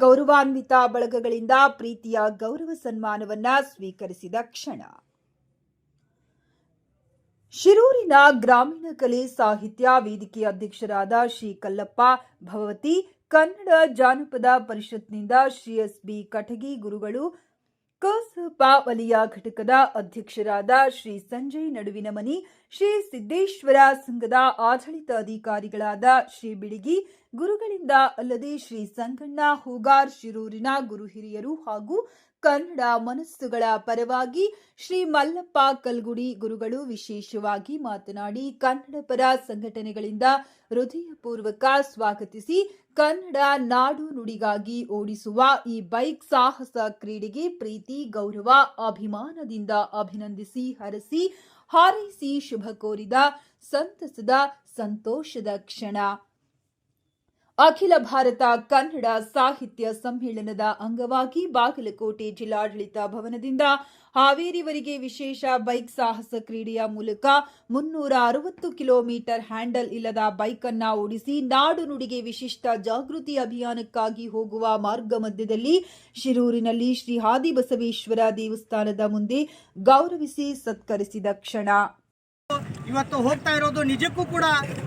ಗೌರವಾನ್ವಿತ ಬಳಗಗಳಿಂದ ಪ್ರೀತಿಯ ಗೌರವ ಸನ್ಮಾನವನ್ನ ಸ್ವೀಕರಿಸಿದ ಕ್ಷಣ. ಶಿರೂರಿನ ಗ್ರಾಮೀಣ ಕಲೆ ಸಾಹಿತ್ಯ ವೇದಿಕೆ ಅಧ್ಯಕ್ಷರಾದ ಶ್ರೀ ಕಲ್ಲಪ್ಪ ಭವತಿ, ಕನ್ನಡ ಜಾನಪದ ಪರಿಷತ್ನಿಂದ ಶ್ರೀ ಎಸ್ ಬಿ ಕಟಗಿ ಗುರುಗಳು ಕಸಪ ವಲಯ ಘಟಕದ ಅಧ್ಯಕ್ಷರಾದ ಶ್ರೀ ಸಂಜಯ್ ನಡುವಿನಮನಿ ಶ್ರೀ ಸಿದ್ದೇಶ್ವರ ಸಂಘದ ಆಡಳಿತ ಅಧಿಕಾರಿಗಳಾದ ಶ್ರೀ ಬಿಳಿಗಿ, ಗುರುಗಳಿಂದ ಅಲ್ಲದೆ ಶ್ರೀ ಸಂಗಣ್ಣ, ಹೂಗಾರ್, ಶಿರೂರಿನ ಗುರು ಹಿರಿಯರು ಹಾಗೂ ಕನ್ನಡ ಮನಸ್ಸುಗಳ ಪರವಾಗಿ ಶ್ರೀ ಮಲ್ಲಪ್ಪ ಕಲ್ಗುಡಿ ಗುರುಗಳು ವಿಶೇಷವಾಗಿ ಮಾತನಾಡಿ ಕನ್ನಡ ಪರ ಸಂಘಟನೆಗಳಿಂದ ಹೃದಯಪೂರ್ವಕ ಸ್ವಾಗತಿಸಿ ಕನ್ನಡ ನಾಡು ನುಡಿಗಾಗಿ ಓಡಿಸುವ ಈ ಬೈಕ್ ಸಾಹಸ ಕ್ರೀಡೆಗೆ ಪ್ರೀತಿ, ಗೌರವ, ಅಭಿಮಾನದಿಂದ ಅಭಿನಂದಿಸಿ, ಹರಸಿ ಹಾರೈಸಿ ಶುಭ ಕೋರಿದ ಸಂತಸದ ಸಂತೋಷದ ಕ್ಷಣ. ಅಖಿಲ ಭಾರತ ಕನ್ನಡ ಸಾಹಿತ್ಯ ಸಮ್ಮೇಳನದ ಅಂಗವಾಗಿ ಬಾಗಲಕೋಟೆ ಜಿಲ್ಲಾಡಳಿತ ಭವನದಿಂದ ಹಾವೇರಿವರಿಗೆ ವಿಶೇಷ ಬೈಕ್ ಸಾಹಸ ಕ್ರೀಡೆಯ ಮೂಲಕ ಮುನ್ನೂರ ಅರವತ್ತು ಕಿಲೋಮೀಟರ್ ಹ್ಯಾಂಡಲ್ ಇಲ್ಲದ ಬೈಕ್ ಓಡಿಸಿ ನಾಡು ನುಡಿಗೆ ವಿಶಿಷ್ಟ ಜಾಗೃತಿ ಅಭಿಯಾನಕ್ಕಾಗಿ ಹೋಗುವ ಮಾರ್ಗ ಮಧ್ಯದಲ್ಲಿ ಶಿರೂರಿನಲ್ಲಿ ಶ್ರೀ ಹಾದಿಬಸವೇಶ್ವರ ದೇವಸ್ಥಾನದ ಮುಂದೆ ಗೌರವಿಸಿ ಸತ್ಕರಿಸಿದ ಕ್ಷಣ. ಇವತ್ತು ಹೋಗ್ತಾ ಇರೋದು ನಿಜಕ್ಕೂ ಕೂಡ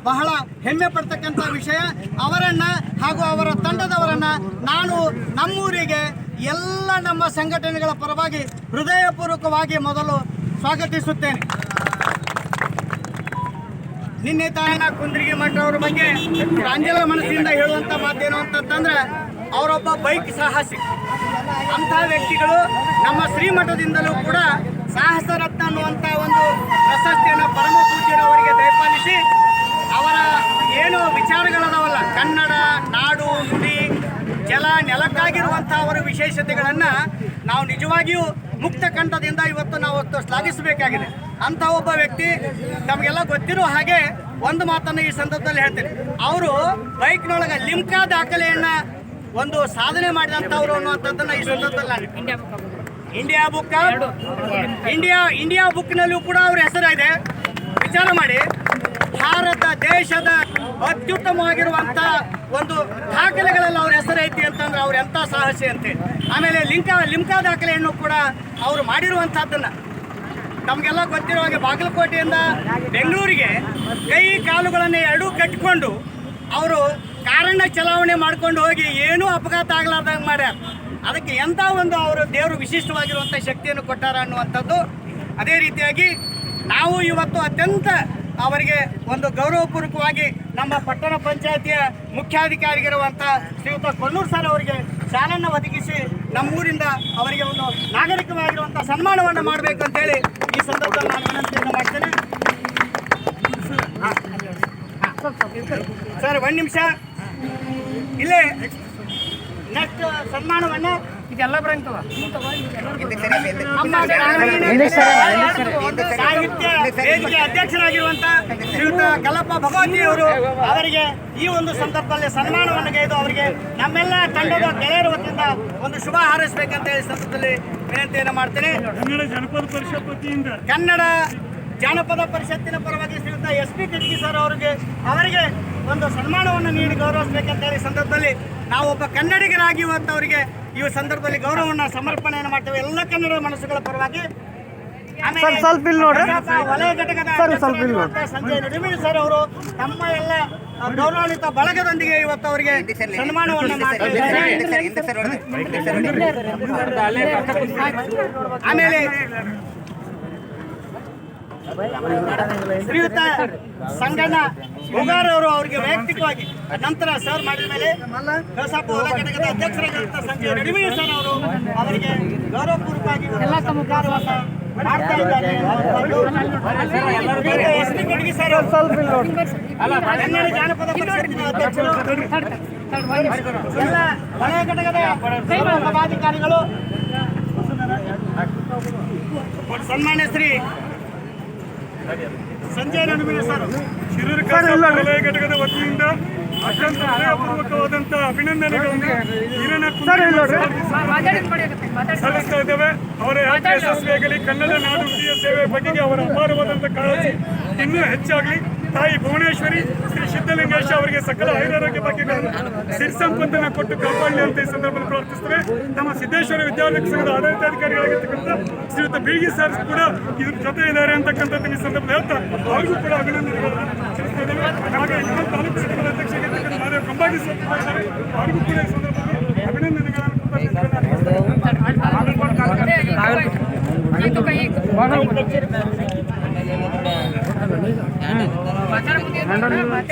ಬಹಳ ಹೆಮ್ಮೆ ಪಡ್ತಕ್ಕಂಥ ವಿಷಯ. ಅವರನ್ನ ಹಾಗೂ ಅವರ ತಂಡದವರನ್ನು ನಾನು ನಮ್ಮೂರಿಗೆ ಎಲ್ಲ ನಮ್ಮ ಸಂಘಟನೆಗಳ ಪರವಾಗಿ ಹೃದಯಪೂರ್ವಕವಾಗಿ ಮೊದಲು ಸ್ವಾಗತಿಸುತ್ತೇನೆ. ನಿನ್ನೆ ತಾಯಿನ ಕುಂದ್ರಿಗೆ ಅವರ ಬಗ್ಗೆ ಪ್ರಾಂಜಲ ಮನಸ್ಸಿನಿಂದ ಹೇಳುವಂತ ಮಾತೇನು ಅಂತಂದ್ರೆ ಅವರೊಬ್ಬ ಬೈಕ್ ಸಾಹಸಿ. ಅಂತಹ ವ್ಯಕ್ತಿಗಳು ನಮ್ಮ ಶ್ರೀಮಠದಿಂದಲೂ ಕೂಡ ಸಾಹಸ ರತ್ನ ಅನ್ನುವಂಥ ಒಂದು ಪ್ರಶಸ್ತಿಯನ್ನು ಪರಮ ಪೂಜ್ಯರವರಿಗೆ ದಯಪಾಲಿಸಿ ಅವರ ಏನು ವಿಚಾರಗಳದಾವಲ್ಲ ಕನ್ನಡ ನಾಡು ನುಡಿ ಜಲ ನೆಲಕ್ಕಾಗಿರುವಂಥ ಅವರ ವಿಶೇಷತೆಗಳನ್ನು ನಾವು ನಿಜವಾಗಿಯೂ ಮುಕ್ತ ಕಂಠದಿಂದ ಇವತ್ತು ನಾವು ಶ್ಲಾಘಿಸಬೇಕಾಗಿದೆ. ಅಂಥ ಒಬ್ಬ ವ್ಯಕ್ತಿ ನಮಗೆಲ್ಲ ಗೊತ್ತಿರೋ ಹಾಗೆ ಒಂದು ಮಾತನ್ನು ಈ ಸಂದರ್ಭದಲ್ಲಿ ಹೇಳ್ತೀನಿ. ಅವರು ಬೈಕ್ನೊಳಗೆ ಲಿಮ್ಕಾ ದಾಖಲೆಯನ್ನು ಒಂದು ಸಾಧನೆ ಮಾಡಿದಂಥವ್ರು ಅನ್ನುವಂಥದ್ದನ್ನು ಈ ಸಂದರ್ಭದಲ್ಲಿ ಇಂಡಿಯಾ ಬುಕ್ ಇಂಡಿಯಾ ಇಂಡಿಯಾ ಬುಕ್ನಲ್ಲೂ ಕೂಡ ಅವ್ರ ಹೆಸರಿದೆ. ವಿಚಾರ ಮಾಡಿ ಭಾರತ ದೇಶದ ಅತ್ಯುತ್ತಮವಾಗಿರುವಂಥ ಒಂದು ದಾಖಲೆಗಳಲ್ಲಿ ಅವ್ರ ಹೆಸರೈತಿ ಅಂತಂದ್ರೆ ಅವ್ರು ಎಂಥ ಸಾಹಸಿ ಅಂತೇಳಿ ಆಮೇಲೆ ಲಿಂಕಾ ಲಿಮ್ಕಾ ದಾಖಲೆಯನ್ನು ಕೂಡ ಅವರು ಮಾಡಿರುವಂಥದ್ದನ್ನು ನಮಗೆಲ್ಲ ಗೊತ್ತಿರೋ ಹಾಗೆ ಬಾಗಲಕೋಟೆಯಿಂದ ಬೆಂಗಳೂರಿಗೆ ಕೈ ಕಾಲುಗಳನ್ನು ಎರಡೂ ಕಟ್ಟಿಕೊಂಡು ಅವರು ಕಾರಣ ಚಲಾವಣೆ ಮಾಡ್ಕೊಂಡು ಹೋಗಿ ಏನೂ ಅಪಘಾತ ಆಗ್ಲಾರ್ದಂಗೆ ಮಾಡ್ಯಾರ. ಅದಕ್ಕೆ ಎಂಥ ಒಂದು ಅವರು ದೇವರು ವಿಶಿಷ್ಟವಾಗಿರುವಂಥ ಶಕ್ತಿಯನ್ನು ಕೊಟ್ಟಾರ ಅನ್ನುವಂಥದ್ದು ಅದೇ ರೀತಿಯಾಗಿ ನಾವು ಇವತ್ತು ಅತ್ಯಂತ ಅವರಿಗೆ ಒಂದು ಗೌರವಪೂರ್ವಕವಾಗಿ ನಮ್ಮ ಪಟ್ಟಣ ಪಂಚಾಯತಿಯ ಮುಖ್ಯಾಧಿಕಾರಿಗಿರುವಂಥ ಶ್ರೀಯುತ ಕೊಲ್ಲೂರು ಸರ್ ಅವರಿಗೆ ಶಾಲನ್ನು ಒದಗಿಸಿ ನಮ್ಮೂರಿಂದ ಅವರಿಗೆ ಒಂದು ನಾಗರಿಕವಾಗಿರುವಂಥ ಸನ್ಮಾನವನ್ನು ಮಾಡಬೇಕು ಅಂತೇಳಿ ಈ ಸಂದರ್ಭದಲ್ಲಿ ನಾನು ವಿನಂತಿಯನ್ನು ಮಾಡ್ತೇನೆ. ಸರ್, ಒಂದು ನಿಮಿಷ. ಇಲ್ಲೇ ನೆಕ್ಸ್ಟ್ ಸನ್ಮಾನವನ್ನು ಇದೆಲ್ಲ ಬರಂತವ ಸಾಹಿತ್ಯ ವೇದಿಕೆ ಅಧ್ಯಕ್ಷರಾಗಿರುವಂತ ಶ್ರೀಯುತ ಕಲ್ಲಪ್ಪ ಭಗವತಿ ಅವರು ಅವರಿಗೆ ಈ ಒಂದು ಸಂದರ್ಭದಲ್ಲಿ ಸನ್ಮಾನವನ್ನು ಗೈದು ಅವರಿಗೆ ನಮ್ಮೆಲ್ಲ ತಂಡದ ಗೆಳೆಯರ ವತಿಯಿಂದ ಒಂದು ಶುಭ ಹಾರೈಸಬೇಕಂತ ಹೇಳಿ ಸಂದರ್ಭದಲ್ಲಿ ವಿನಂತಿಯನ್ನು ಮಾಡ್ತೇನೆ. ಕನ್ನಡ ಜನಪದ ಪರಿಷತ್ ವತಿಯಿಂದ ಕನ್ನಡ ಜಾನಪದ ಪರಿಷತ್ತಿನ ಪರವಾಗಿ ಶ್ರೀಯುತ ಎಸ್ ಪಿ ಕಟ್ಗಿ ಸರ್ ಅವರಿಗೆ ಅವರಿಗೆ ಒಂದು ಸನ್ಮಾನವನ್ನು ನೀಡಿ ಗೌರವಿಸಬೇಕಂತ ಹೇಳಿ ಸಂದರ್ಭದಲ್ಲಿ ನಾವು ಒಬ್ಬ ಕನ್ನಡಿಗರಾಗಿ ಅವರಿಗೆ ಈ ಸಂದರ್ಭದಲ್ಲಿ ಗೌರವವನ್ನು ಸಮರ್ಪಣೆಯನ್ನು ಮಾಡ್ತೇವೆ. ಎಲ್ಲ ಕನ್ನಡ ಮನಸ್ಸುಗಳ ಪರವಾಗಿ. ಆಮೇಲೆ ಸ್ವಲ್ಪ ಇಲ್ಲಿ ನೋಡ್ರಿ. ವಲಯ ಘಟಕದ ಸ್ವಲ್ಪ ಇಲ್ಲಿ ಸಂಜಯ್ ನಡುಮಿಣಿ ಸರ್ ಅವರು ತಮ್ಮ ಎಲ್ಲ ಗೌರವಾನ್ವಿತ ಬಳಗದೊಂದಿಗೆ ಇವತ್ತು ಅವರಿಗೆ ಸನ್ಮಾನವನ್ನು ಮಾಡ್ತಾರೆ ಆಮೇಲೆ ಶ್ರೀಯುತ ಸಂಗಣ್ಣ ಹುಗಾರ್ ಅವರು ಅವರಿಗೆ ವೈಯಕ್ತಿಕವಾಗಿ ನಂತರ ಸರ್ ಮಾಡಿದ ಮೇಲೆ ಕಸಾಪ ಹೊಲ ಘಟಕದ ಅಧ್ಯಕ್ಷರಾಗಿರುವಂತಹ ಸಂಜೆ ನಡುವಿನ ಸರ್ ಅವರು ಅವರಿಗೆ ಗೌರವಪೂರ್ವಕವಾಗಿ ಎಲ್ಲ ಮಾಡ್ತಾ ಇದ್ದಾರೆ ಶ್ರೀಯುತ ಎಸ್ ಸರ್ ಸ್ವಲ್ಪ ಕನ್ನಡ ಜಾನಪದ ಪರಿಷತ್ತಿನ ಅಧ್ಯಕ್ಷರು ಎಲ್ಲ ವಲಯ ಘಟಕದ ಪದಾಧಿಕಾರಿಗಳು ಸನ್ಮಾನ್ಯ ಶ್ರೀ ನಡುವಿನ ಸರ್ ಶಿರೂರು ವಲಯ ಘಟಕದ ವತಿಯಿಂದ ಅತ್ಯಂತ ಹೃದಯಪೂರ್ವಕವಾದಂತಹ ಅಭಿನಂದನೆಗಳನ್ನು ಸಲ್ಲಿಸ್ತಾ ಇದ್ದೇವೆ. ಅವರ ಯಾತ್ರೆ ಯಶಸ್ವಿಯಾಗಲಿ ಕನ್ನಡ ನಾಡು ಸೇವೆ ಬಗೆಗೆ ಅವರ ಅಪಾರವಾದಂತಹ ಕಾಳಜಿ ಇನ್ನೂ ಹೆಚ್ಚಾಗಲಿ. ತಾಯಿ ಭುವನೇಶ್ವರಿ ಶ್ರೀ ಸಿದ್ಧಲಿಂಗೇಶ ಅವರಿಗೆ ಸಕಲ ಐರಾರೋಗ್ಯ ಭಾಗ್ಯಗಳನ್ನು ಸಿರಿ ಸಂಪತ್ತನ್ನು ಕೊಟ್ಟು ಕಾಪಾಡಲಿ ಅಂತ ಈ ಸಂದರ್ಭದಲ್ಲಿ ಪ್ರಾರ್ಥಿಸ್ತೇವೆ. ನಮ್ಮ ಸಿದ್ದೇಶ್ವರ ವಿದ್ಯಾಲಯ ಸಂಘದ ಆಡಳಿತಾಧಿಕಾರಿಗಳಾಗಿರ್ತಕ್ಕಂಥ ಶ್ರೀಯುತ ಬೀಗಿ ಸರ್ ಕೂಡ ಇದ್ರ ಜೊತೆ ಇದ್ದಾರೆ ಅಂತಕ್ಕಂಥದ್ದು ಈ ಸಂದರ್ಭದಲ್ಲಿ ಹೇಳ್ತಾ ಅವ್ರಿಗೂ ಕೂಡ ಅಭಿನಂದನೆಗಳನ್ನು ಹಾಗೆ ಇನ್ನೊಂದು ತಾಲೂಕು ಸಂಘದ ಅಧ್ಯಕ್ಷರಾಗಿರ್ತಕ್ಕಂಥ ಮಾದೇವ ಕಂಬಾಡಿ ಸರ್ ಕೂಡ ಇದ್ದಾರೆ. ಅವ್ರಿಗೂ ಕೂಡ ಈ ಸಂದರ್ಭದಲ್ಲಿ ಅಭಿನಂದನೆಗಳನ್ನು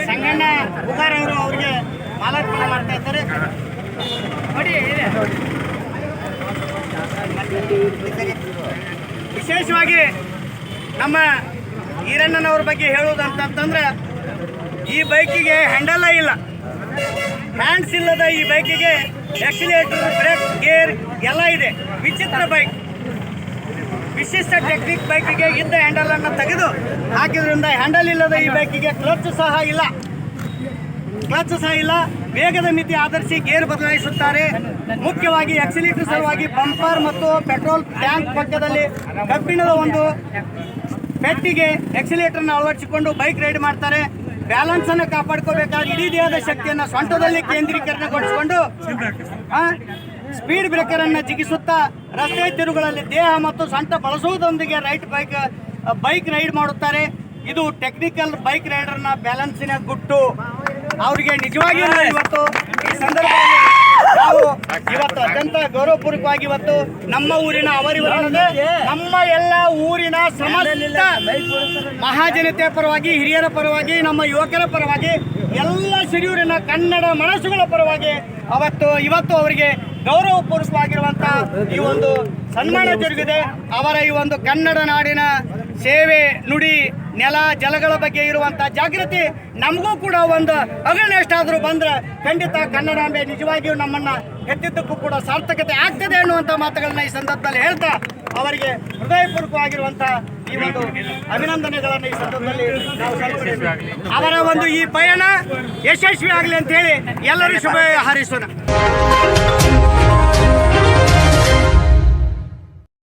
ಸಂಗಣ್ಣ ಅವರು ಅವರಿಗೆ ಮಾಡ್ತಾ ಇದ್ದಾರೆ ವಿಶೇಷವಾಗಿ ನಮ್ಮ ಈರಣ್ಣನವ್ರ ಬಗ್ಗೆ ಹೇಳುವುದಂತಂದ್ರೆ ಈ ಬೈಕಿಗೆ ಹ್ಯಾಂಡಲ್ಲ ಇಲ್ಲ. ಹ್ಯಾಂಡ್ಸ್ ಇಲ್ಲದ ಈ ಬೈಕಿಗೆ ಆಕ್ಸಿಲೇಟರ್ ಬ್ರೇಕ್ ಗೇರ್ ಎಲ್ಲ ಇದೆ. ವಿಚಿತ್ರ ಬೈಕ್ ವಿಶಿಷ್ಟ ಟೆಕ್ನಿಕ್ ಬೈಕಿಗೆ ಹಿಂದೆ ಹ್ಯಾಂಡಲ್ ಅನ್ನು ತೆಗೆದು ಹಾಕಿದ್ರಿಂದ ಹ್ಯಾಂಡಲ್ ಇಲ್ಲದ ಈ ಬೈಕಿಗೆ ಕ್ಲಚ್ ಸಹ ಇಲ್ಲ. ಕ್ಲಚ್ ಸಹ ಇಲ್ಲ. ವೇಗದ ಮಿತಿ ಆಧರಿಸಿ ಗೇರ್ ಬದಲಾಯಿಸುತ್ತಾರೆ. ಮುಖ್ಯವಾಗಿ ಎಕ್ಸಿಲೀಟರ್ ಸಲುವಾಗಿ ಬಂಪರ್ ಮತ್ತು ಪೆಟ್ರೋಲ್ ಟ್ಯಾಂಕ್ ಪಕ್ಕದಲ್ಲಿ ಕಬ್ಬಿಣದ ಒಂದು ಪೆಟ್ಟಿಗೆ ಎಕ್ಸಿಲೇಟರ್ನ ಅಳವಡಿಸಿಕೊಂಡು ಬೈಕ್ ರೈಡ್ ಮಾಡ್ತಾರೆ. ಬ್ಯಾಲೆನ್ಸ್ ಅನ್ನು ಕಾಪಾಡ್ಕೋಬೇಕಾದ ಇಡೀ ದೇಹದ ಶಕ್ತಿಯನ್ನು ಸೊಂಟದಲ್ಲಿ ಕೇಂದ್ರೀಕರಣಗೊಳಿಸಿಕೊಂಡು ಸ್ಪೀಡ್ ಬ್ರೇಕರ್ ಅನ್ನು ಜಿಗಿಸುತ್ತಾ ರಸ್ತೆ ತಿರುಗಳಲ್ಲಿ ದೇಹ ಮತ್ತು ಸಂಟ ಬಳಸುವುದೊಂದಿಗೆ ರೈಟ್ ಬೈಕ್ ಬೈಕ್ ರೈಡ್ ಮಾಡುತ್ತಾರೆ. ಇದು ಟೆಕ್ನಿಕಲ್ ಬೈಕ್ ರೈಡರ್ನ ಬ್ಯಾಲೆನ್ಸಿನ ಗುಟ್ಟು. ಅವರಿಗೆ ನಿಜವಾಗಿಯೂ ಇವತ್ತು. ಈ ಸಂದರ್ಭದಲ್ಲಿ ನಾವು ಇವತ್ತು ಅತ್ಯಂತ ಗೌರವಪೂರ್ವಕವಾಗಿ ಇವತ್ತು ನಮ್ಮ ಊರಿನ ಅವರಿವರನ್ನದೇ ನಮ್ಮ ಎಲ್ಲ ಊರಿನ ಸಮಸ್ತ ಮಹಾಜನತೆಯ ಪರವಾಗಿ, ಹಿರಿಯರ ಪರವಾಗಿ, ನಮ್ಮ ಯುವಕರ ಪರವಾಗಿ, ಎಲ್ಲ ಸಿರಿಯೂರಿನ ಕನ್ನಡ ಮನಸ್ಸುಗಳ ಪರವಾಗಿ ಅವತ್ತು, ಇವತ್ತು ಅವರಿಗೆ ಗೌರವಪೂರ್ವಕವಾಗಿರುವಂತ ಈ ಒಂದು ಸನ್ಮಾನ ಜರುಗಿದೆ ಅವರ ಈ ಒಂದು ಕನ್ನಡ ನಾಡಿನ ಸೇವೆ ನುಡಿ, ನೆಲ, ಜಲಗಳ ಬಗ್ಗೆ ಇರುವಂತ ಜಾಗೃತಿ ನಮಗೂ ಕೂಡ ಒಂದು ಅಗಣ ಎಷ್ಟಾದರೂ ಬಂದ್ರೆ ಖಂಡಿತ ಕನ್ನಡಾಂಬೆ ನಿಜವಾಗಿಯೂ ನಮ್ಮನ್ನ ಎತ್ತಿದ್ದಕ್ಕೂ ಕೂಡ ಸಾರ್ಥಕತೆ ಆಗ್ತದೆ ಅನ್ನುವಂಥ ಮಾತುಗಳನ್ನ ಈ ಸಂದರ್ಭದಲ್ಲಿ ಹೇಳ್ತಾ ಅವರಿಗೆ ಹೃದಯಪೂರ್ವಕವಾಗಿರುವಂತ ಈ ಒಂದು ಅಭಿನಂದನೆಗಳನ್ನು ಈ ಸಂದರ್ಭದಲ್ಲಿ ನಾವು. ಅವರ ಒಂದು ಈ ಪಯಣ ಯಶಸ್ವಿ ಆಗಲಿ ಅಂತ ಹೇಳಿ ಎಲ್ಲರೂ ಶುಭ ಹಾರೈಸೋಣ